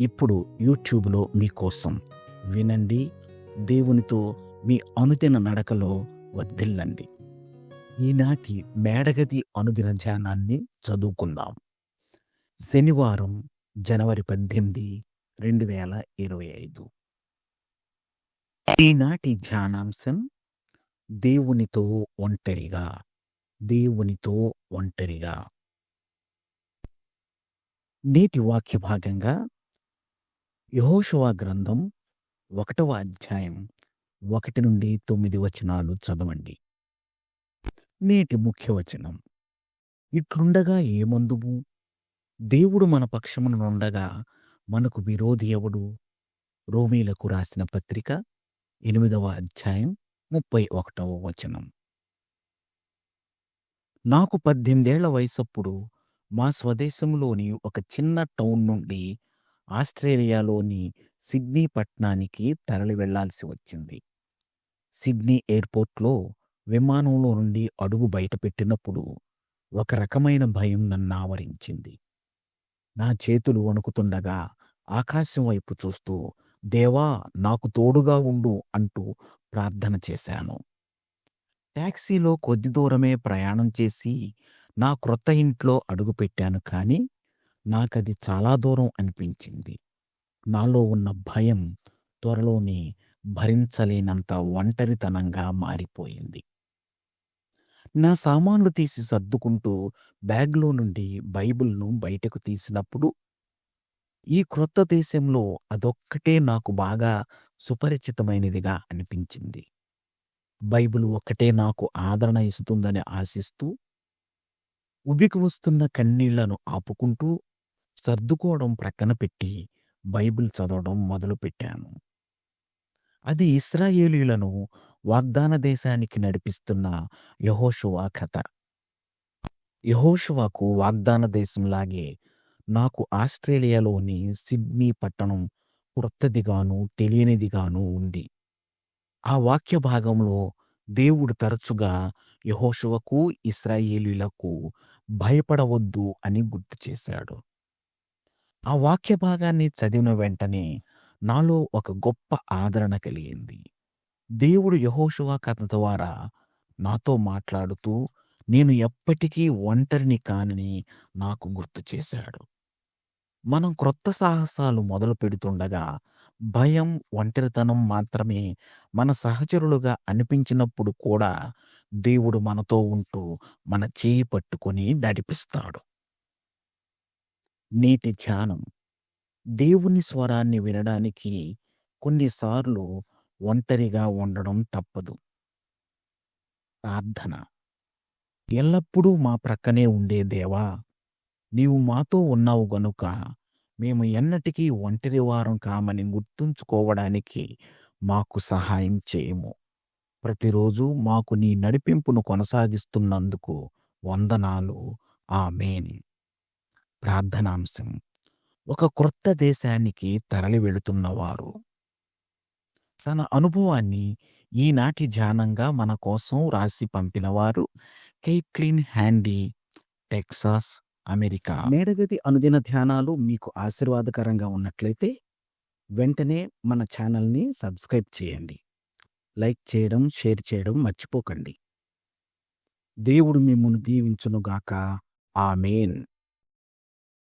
ఇప్పుడు యూట్యూబ్లో మీకోసం. వినండి దేవునితో మీ అనుదిన నడకలో వర్ధిల్లండి. ఈనాటి మేడగది అనుదిన ధ్యానాన్ని చదువుకుందాం. శనివారం జనవరి పద్దెనిమిది రెండు వేల ఇరవై ఐదు. ఈనాటి ధ్యానాంశం దేవునితో ఒంటరిగా దేవునితో ఒంటరిగా. నేటి వాక్య భాగంగా యహోషువా గ్రంథం ఒకటవ అధ్యాయం ఒకటి నుండి తొమ్మిది వచనాలు చదవండి. నేటి ముఖ్య వచనం. ఇట్లుండగా ఏమందుము? దేవుడు మన పక్షముననుండగా మనకు విరోధి ఎవడు? రోమీలకు రాసిన పత్రిక ఎనిమిదవ అధ్యాయం ముప్పై ఒకటవ వచనం. నాకు పద్దెనిమిదేళ్ళ వయసప్పుడు మా స్వదేశంలోని ఒక చిన్న టౌన్ నుండి ఆస్ట్రేలియాలోని సిడ్నీ పట్టణానికి తరలి వెళ్ళాల్సి వచ్చింది. సిడ్నీ ఎయిర్పోర్ట్లో విమానంలో నుండి అడుగు బయటపెట్టినప్పుడు ఒక రకమైన భయం నన్ను ఆవరించింది. నా చేతులు వణుకుతుండగా ఆకాశం వైపు చూస్తూ దేవా నాకు తోడుగా ఉండు అంటూ ప్రార్థన చేశాను. టాక్సీలో కొద్ది దూరమే ప్రయాణం చేసి నా క్రొత్త ఇంట్లో అడుగుపెట్టాను కానీ నాకది చాలా దూరం అనిపించింది. నాలో ఉన్న భయం త్వరలోనే భరించలేనంత ఒంటరితనంగా మారిపోయింది. నా సామాన్లు తీసి సర్దుకుంటూ బ్యాగ్లో నుండి బైబిల్ను బయటకు తీసినప్పుడు ఈ క్రొత్త దేశంలో అదొక్కటే నాకు బాగా సుపరిచితమైనదిగా అనిపించింది. బైబిల్ ఒక్కటే నాకు ఆదరణ ఇస్తుందని ఆశిస్తూ ఉబికి వస్తున్న కన్నీళ్ళను ఆపుకుంటూ సర్దుకోవడం ప్రక్కన పెట్టి బైబిల్ చదవడం మొదలుపెట్టాను అది ఇస్రాయేలీలను వాగ్దాన దేశానికి నడిపిస్తున్న యహోషువా కథ. యహోషువాకు వాగ్దాన దేశంలాగే నాకు ఆస్ట్రేలియాలోని సిడ్నీ పట్టణం క్రొత్తదిగాను తెలియనిదిగాను ఉంది. ఆ వాక్య భాగంలో దేవుడు తరచుగా యహోషువకు ఇస్రాయేలీలకు భయపడవద్దు అని గుర్తు చేశాడు. ఆ వాక్య భాగాన్ని చదివిన వెంటనే నాలో ఒక గొప్ప ఆదరణ కలిగింది. దేవుడు యహోషువా కథ ద్వారా నాతో మాట్లాడుతూ నేను ఎప్పటికీ ఒంటరిని కానని నాకు గుర్తు చేశాడు. మనం క్రొత్త సాహసాలు మొదలు పెడుతుండగా భయం ఒంటరితనం మాత్రమే మన సహచరులుగా అనిపించినప్పుడు కూడా దేవుడు మనతో ఉంటూ మన చేయి పట్టుకొని నడిపిస్తాడు. నేటి ధ్యానం. దేవుని స్వరాన్ని వినడానికి కొన్నిసార్లు ఒంటరిగా ఉండడం తప్పదు. ప్రార్థన. ఎల్లప్పుడూ మా ప్రక్కనే ఉండే దేవా నీవు మాతో ఉన్నావు గనుక మేము ఎన్నటికీ ఒంటరి వారం కామని గుర్తుంచుకోవడానికి మాకు సహాయం చేయము. ప్రతిరోజు మాకు నీ నడిపింపును కొనసాగిస్తున్నందుకు వందనాలు. ఆమెన్. ప్రార్థనాంశం. ఒక క్రొత్త దేశానికి తరలి వెళుతున్నవారు. తన అనుభవాన్ని ఈనాటి ధ్యానంగా మన కోసం రాసి పంపినవారు కెయిట్లిన్ హ్యాండీ టెక్సాస్ అమెరికా. మేడగది అనుదిన ధ్యానాలు మీకు ఆశీర్వాదకరంగా ఉన్నట్లయితే వెంటనే మన ఛానల్ని సబ్స్క్రైబ్ చేయండి. లైక్ చేయడం షేర్ చేయడం మర్చిపోకండి. దేవుడు మిమ్మల్ని దీవించునుగాక. ఆమెన్.